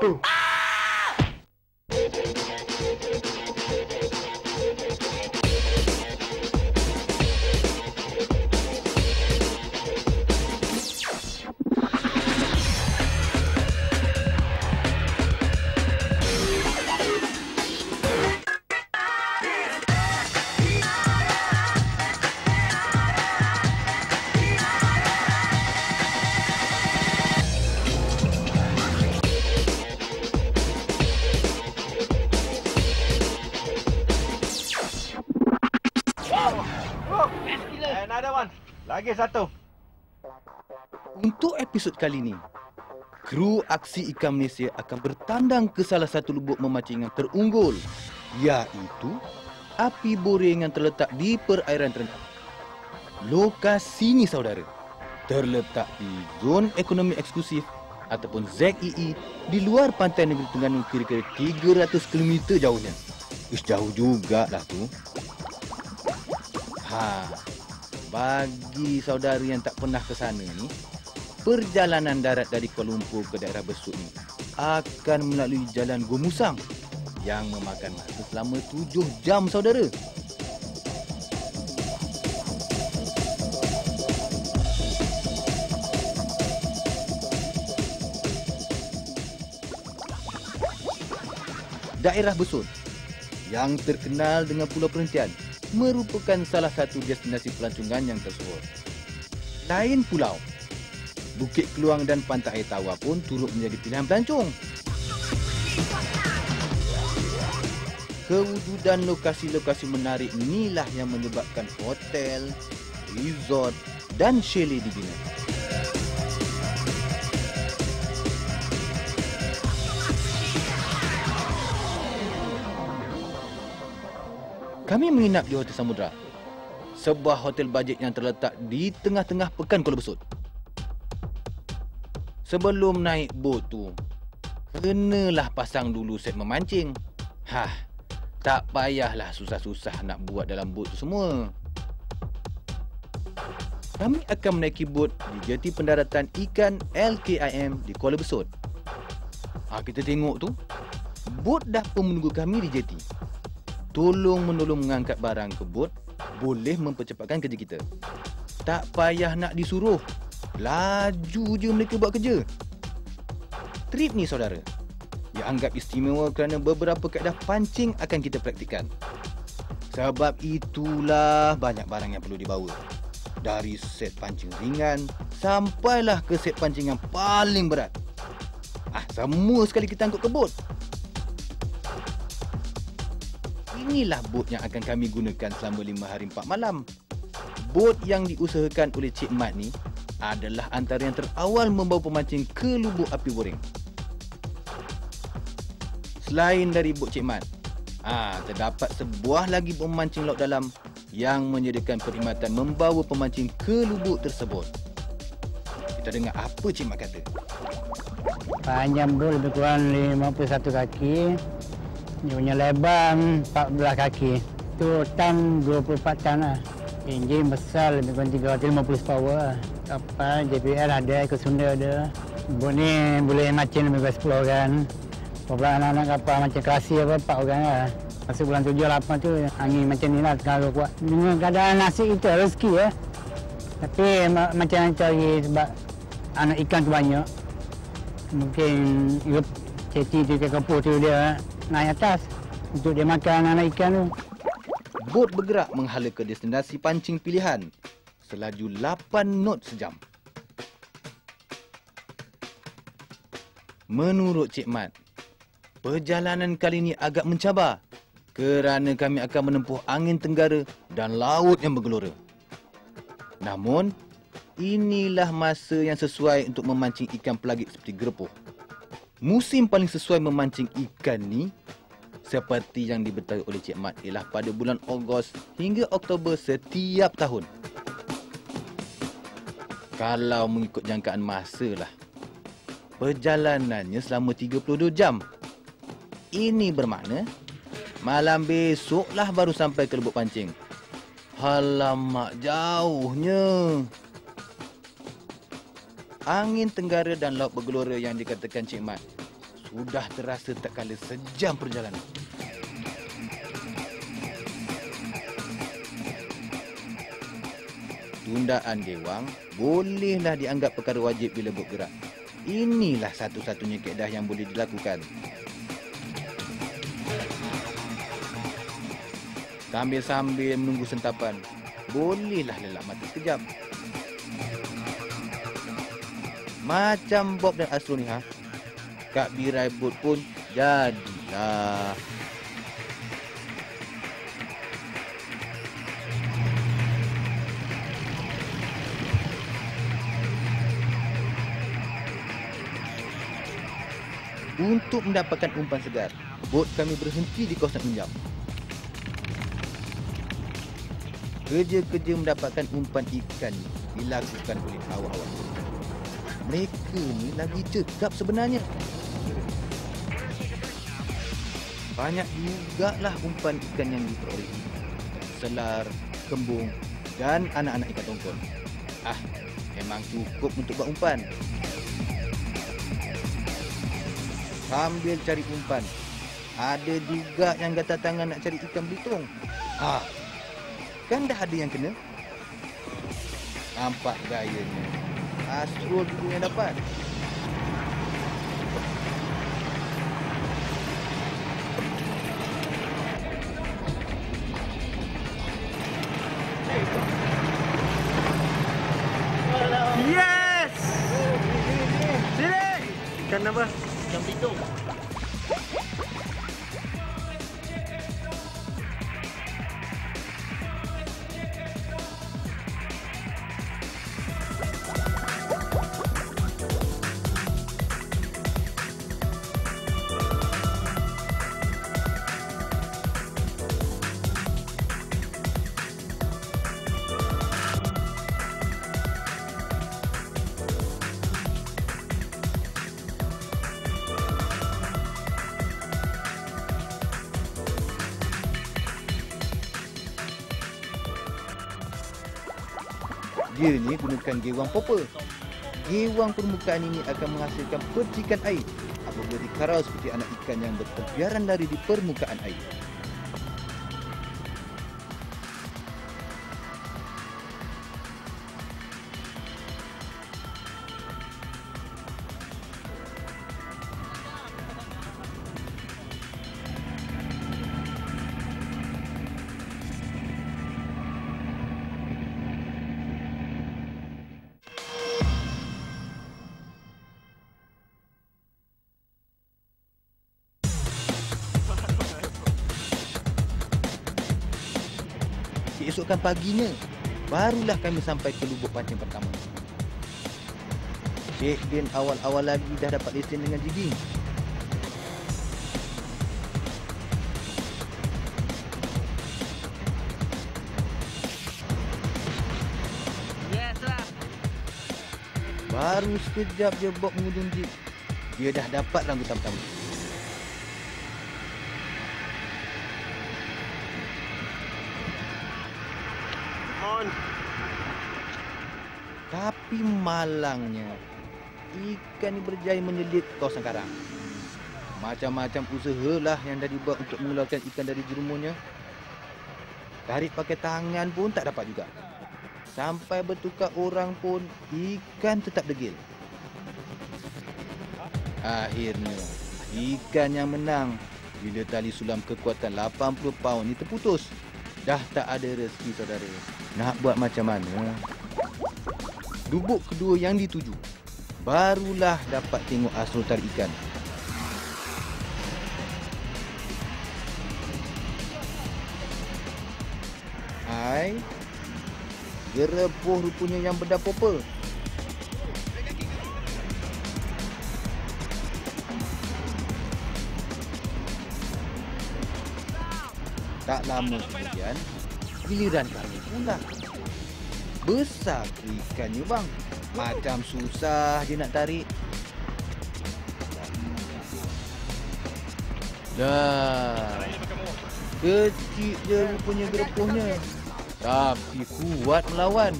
Boo. Ah! Another one. Lagi satu. Untuk episod kali ini, kru aksi ikan Malaysia akan bertandang ke salah satu lubuk memancing yang terunggul, iaitu api boring yang terletak di perairan terendah. Lokasi ini saudara, terletak di zon ekonomi eksklusif ataupun ZEE di luar pantai negeri Terengganu kira-kira 300 km jauhnya. Ish, jauh jugalah tu. Ha, bagi saudara yang tak pernah ke sana ni, perjalanan darat dari Kuala Lumpur ke daerah Besut ni akan melalui jalan Gomusang yang memakan masa selama 7 jam saudara. Daerah Besut yang terkenal dengan pulau perhentian merupakan salah satu destinasi pelancongan yang tersohor. Lain pulau, Bukit Keluang dan Pantai Air Tawar pun turut menjadi pilihan pelancong. Kewujudan lokasi-lokasi menarik inilah yang menyebabkan hotel, resort dan chalet dibina. Kami menginap di Hotel Samudra, sebuah hotel bajet yang terletak di tengah-tengah pekan Kuala Besut. Sebelum naik bot tu, kenalah pasang dulu set memancing. Hah, tak payahlah susah-susah nak buat dalam bot tu semua. Kami akan menaiki bot di jeti pendaratan ikan LKIM di Kuala Besut. Ha, kita tengok tu, bot dah pun menunggu kami di jeti tolong menolong mengangkat barang ke bot boleh mempercepatkan kerja kita. Tak payah nak disuruh. Laju je mereka buat kerja. Trip ni saudara, yang anggap istimewa kerana beberapa kaedah pancing akan kita praktikkan. Sebab itulah banyak barang yang perlu dibawa. Dari set pancing ringan sampailah ke set pancing yang paling berat. Ah, semua sekali kita angkut ke bot. Inilah bot yang akan kami gunakan selama 5 hari 4 malam. Bot yang diusahakan oleh Cik Mat ni adalah antara yang terawal membawa pemancing ke lubuk api boring. Selain dari bot Cik Mat, ah terdapat sebuah lagi pemancing laut dalam yang menyediakan perkhidmatan membawa pemancing ke lubuk tersebut. Kita dengar apa Cik Mat kata. Panjang bro lebih kurang 51 kaki. Dia punya lebar 14 kaki. Tu tan 24 tan lah. Enjin besar lebih kurang 350 power lah. Kapal JPL ada, ikut Sunda ada. Bot ni boleh macam lebih kurang 10 orang. Beberapa anak-anak kapal macam kerasi apa, 4 orang lah. Masa bulan 7 8 tu angin macam ni lah terlalu kuat. Dengan keadaan nasib kita rezeki ya. Tapi ma- macam cari sebab anak ikan tu banyak. Mungkin ceti tu ke kapur tu dia naik atas untuk dia makan anak ikan tu. Bot bergerak menghala ke destinasi pancing pilihan selaju 8 knot sejam. Menurut Cik Mat, perjalanan kali ini agak mencabar kerana kami akan menempuh angin tenggara dan laut yang bergelora. Namun, inilah masa yang sesuai untuk memancing ikan pelagik seperti gerepuh. Musim paling sesuai memancing ikan ni seperti yang diberitahu oleh Cik Mat ialah pada bulan Ogos hingga Oktober setiap tahun. Kalau mengikut jangkaan masa lah. Perjalanannya selama 32 jam. Ini bermakna malam besoklah baru sampai ke lubuk pancing. Halamak jauhnya. Angin tenggara dan laut bergelora yang dikatakan Cik Mat sudah terasa tak kala sejam perjalanan. Tundaan gewang bolehlah dianggap perkara wajib bila bot gerak. Inilah satu-satunya keedah yang boleh dilakukan. Sambil-sambil menunggu sentapan, bolehlah lelak mata sekejap. Macam Bob dan Astro ni ha. Kak Birai Bot pun jadilah. Untuk mendapatkan umpan segar, bot kami berhenti di kawasan Unjam. Kerja-kerja mendapatkan umpan ikan dilakukan oleh awak-awak. Mereka ni lagi cekap sebenarnya. Banyak jugalah umpan ikan yang diperoleh. Selar, kembung dan anak-anak ikan tongkol. Ah, memang cukup untuk buat umpan. Sambil cari umpan, ada juga yang gata tangan nak cari ikan belitung. Ah, kan dah ada yang kena. Nampak gayanya. Asrul dulu yang dapat. Yes! Sini! Ikan apa? Ikan pitung. Dia ni gunakan gewang popper. Gewang permukaan ini akan menghasilkan percikan air apabila dikarau seperti anak ikan yang bertempiaran lari di permukaan air. Keesokan paginya, barulah kami sampai ke lubuk pancing pertama. Cik Din awal-awal lagi dah dapat lesen dengan jigging. Yes lah. Baru sekejap je Bob mengunjung jeep, dia dah dapat rambutan pertama. Malangnya, ikan ni berjaya menyelit kawasan karang. Macam-macam usaha lah yang dah dibuat untuk mengeluarkan ikan dari jerumusnya. Tarik pakai tangan pun tak dapat juga. Sampai bertukar orang pun, ikan tetap degil. Akhirnya, ikan yang menang bila tali sulam kekuatan 80 paun ni terputus. Dah tak ada rezeki saudara. Nak buat macam mana? Lubuk kedua yang dituju. Barulah dapat tengok Asrul tarik ikan. Hai. Gerepuh rupanya yang benda popel. Tak lama kemudian, giliran kami pula. Besar ikannya bang. Macam susah je nak tarik. Dah. Kecil je rupanya gerepuhnya. Tapi kuat melawan.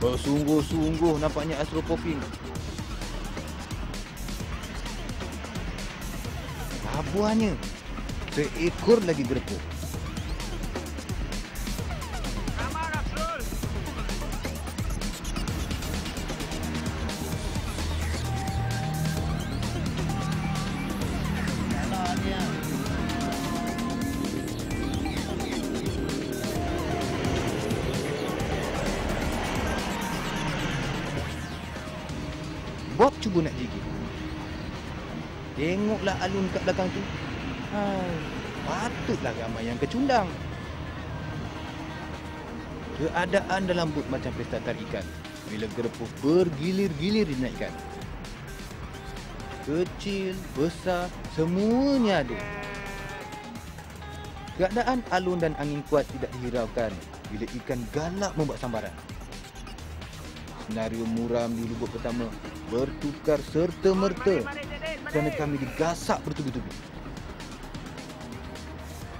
Bersungguh-sungguh nampaknya Astro Popping. Labuannya. Seekor lagi gerepuk. Cuba nak gigit. Tengoklah alun kat belakang tu. Hai, patutlah ramai yang kecundang. Keadaan dalam bot macam pesta tarikan bila gerepuk bergilir-gilir dinaikkan. Kecil, besar, semuanya ada. Keadaan alun dan angin kuat tidak dihiraukan bila ikan galak membuat sambaran. Senario muram di lubuk pertama bertukar serta-merta kerana kami digasak bertubi-tubi.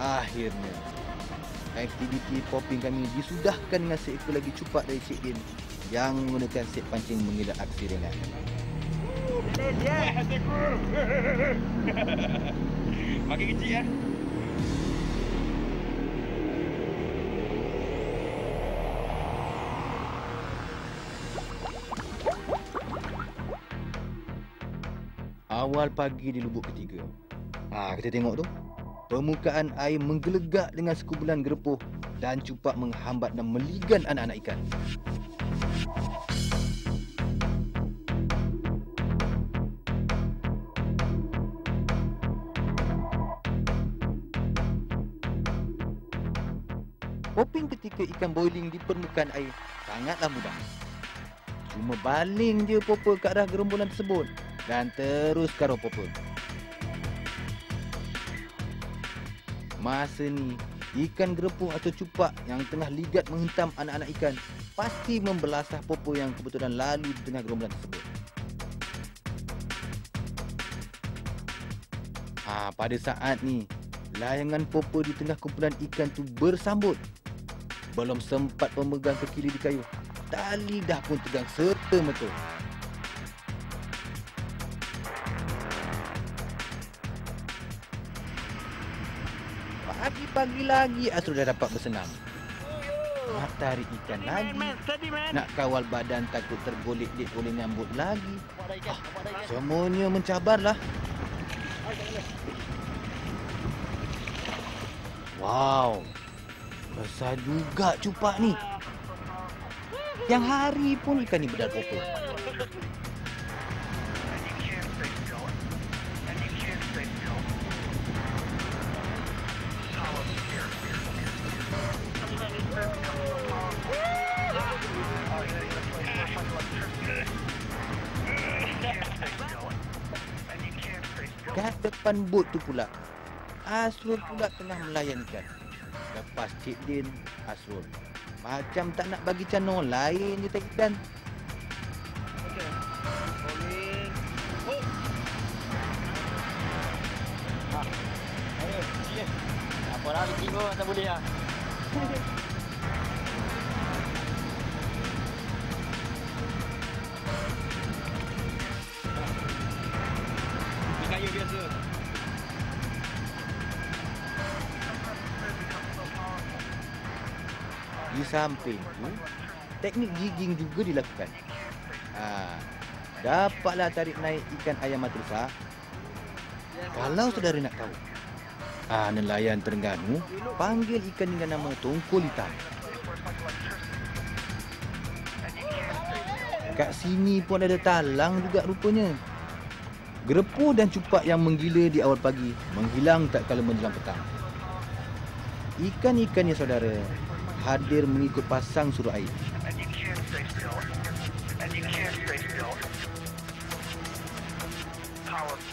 Akhirnya, aktiviti popping kami disudahkan dengan seekor lagi cupak dari Cik Din yang menggunakan set pancing mengelak aksi ringan. Makin kecil ya. Awal pagi di lubuk ketiga. Ah, kita tengok tu. Permukaan air menggelegak dengan sekumpulan gerepuh dan cupak menghambat dan meligan anak-anak ikan. Popping ketika ikan boiling di permukaan air sangatlah mudah. Cuma baling je popper ke arah gerombolan tersebut dan terus karo popper. Masa ni, ikan gerepuh atau cupak yang tengah ligat menghentam anak-anak ikan pasti membelasah popper yang kebetulan lalu di tengah gerombolan tersebut. Ha, pada saat ni, layangan popper di tengah kumpulan ikan tu bersambut. Belum sempat pemegang kekili di kayu, tali dah pun tegang serta-merta. Pagi-pagi lagi Asrul dah dapat bersenam. Tarik ikan lagi. Nak kawal badan takut tergolek-lik oleh nyambut lagi. Ah, semuanya mencabarlah. Wow. Besar juga cupak ni. Yang hari pun ikan ni bedal popor. Depan bot tu pula. Asrul pula tengah melayan ikan Lepas Cik Din Asrul. Macam tak nak bagi canong lain je tak samping tu Teknik jigging juga dilakukan. Ha, Dapatlah tarik naik ikan ayam matrusa Kalau saudara nak tahu ha, Nelayan Terengganu Panggil ikan dengan nama tongkol hitam Kat sini pun ada talang juga rupanya. Gerepuh dan cupak yang menggila di awal pagi Menghilang tak kala menjelang petang. Ikan-ikan ya saudara Hadir mengikut pasang suruh air. Power.